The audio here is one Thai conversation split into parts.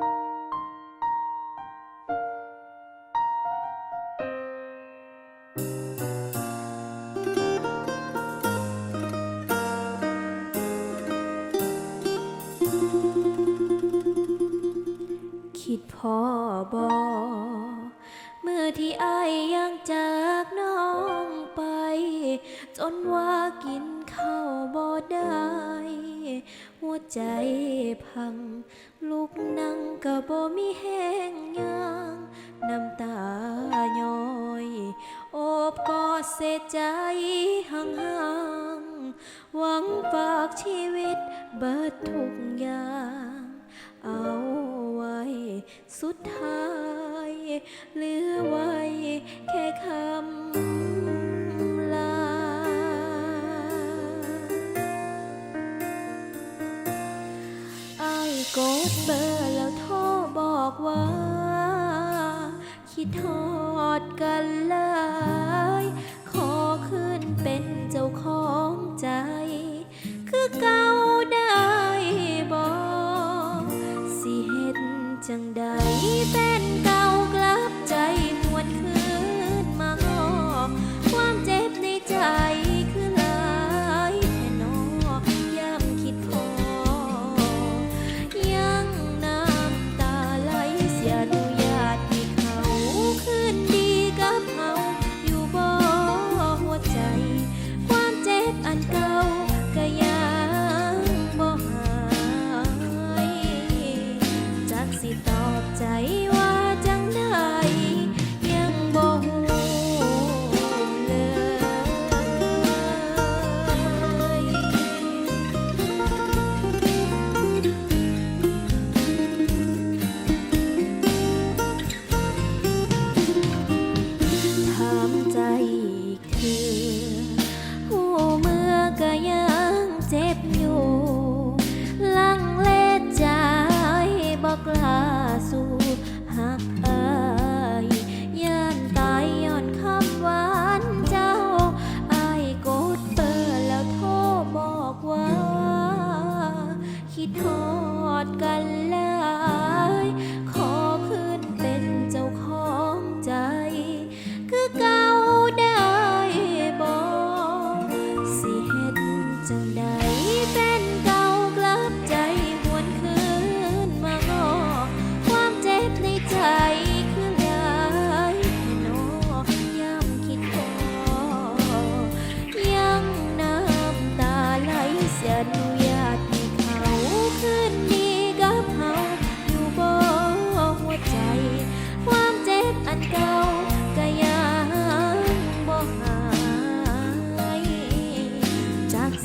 คิดพ่อบอเมื่อที่ไอยยังจากน้องไป จนว่ากินข้าวบ่ได้ หัวใจพัง ลูกนั่งก็บ่มีแห้งยางน้ำตาย้อย โอบกอดเสียใจห่างๆ หวังฝากชีวิตเบิดทุกอย่าง เอาไว้สุดท้าย เหลือไว้แค่คำ กดเบอร์แล้วโทรบอกว่า คิดทอดกันเลยขอขึ้นเป็นเจ้าของใจ คือเก่าได้บอกสิเฮ็ดจังไดา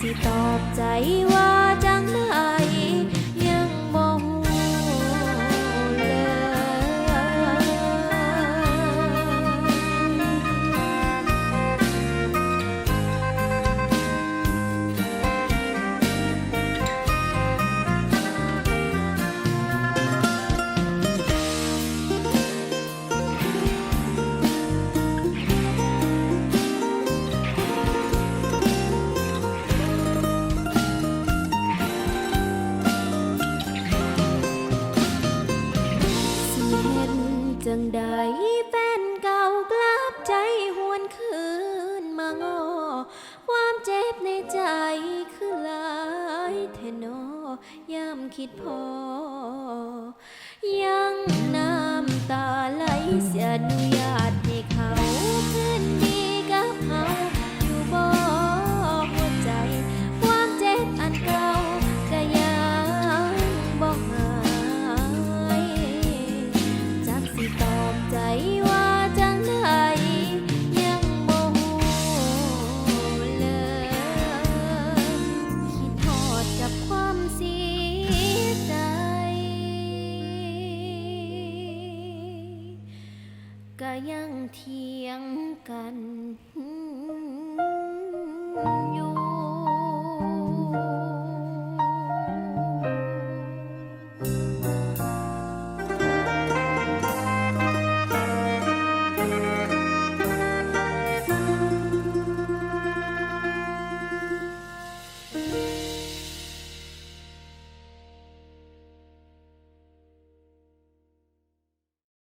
ที่ตอบใจว่า เห็นจังใดแฟนเก่ากลับใจหวนคืนมางอ ความเจ็บในใจคือหลายเทนอยามคิดพอ ยังน้ำตาไหลเสียอนุญาต ยังเถียงกันอยู่